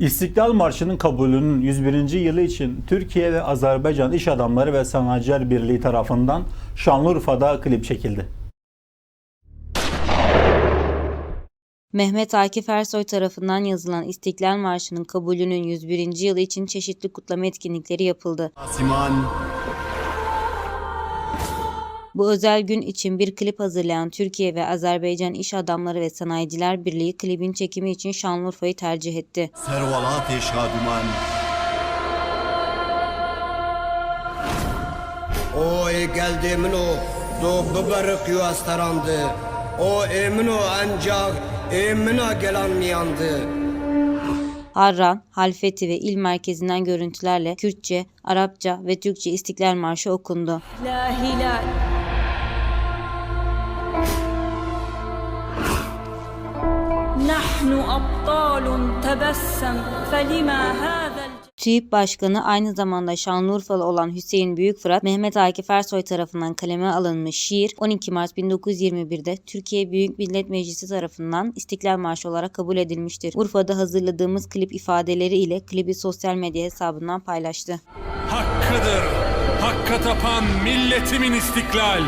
İstiklal Marşı'nın kabulünün 101. yılı için Türkiye ve Azerbaycan İş Adamları ve Sanayiciler Birliği tarafından Şanlıurfa'da klip çekildi. Mehmet Akif Ersoy tarafından yazılan İstiklal Marşı'nın kabulünün 101. yılı için çeşitli kutlama etkinlikleri yapıldı. Siman, bu özel gün için bir klip hazırlayan Türkiye ve Azerbaycan İş Adamları ve Sanayiciler Birliği klibin çekimi için Şanlıurfa'yı tercih etti. Servalat-ı şaduman. Oy geldiğimin o doğdu barık yuvas. O emin o ancak emina gelen yandı. Harran, Halfeti ve il merkezinden görüntülerle Kürtçe, Arapça ve Türkçe İstiklal Marşı okundu. La hilal. Nahnu Başkanı aynı zamanda Şanlıurfalı olan Hüseyin Büyükfırat, Mehmet Akif Ersoy tarafından kaleme alınmış şiir 12 Mart 1921'de Türkiye Büyük Millet Meclisi tarafından İstiklal Marşı olarak kabul edilmiştir. Urfa'da hazırladığımız klip ifadeleri ile klibi sosyal medya hesabından paylaştı. Hakkıdır, hakka tapan milletimin istiklal.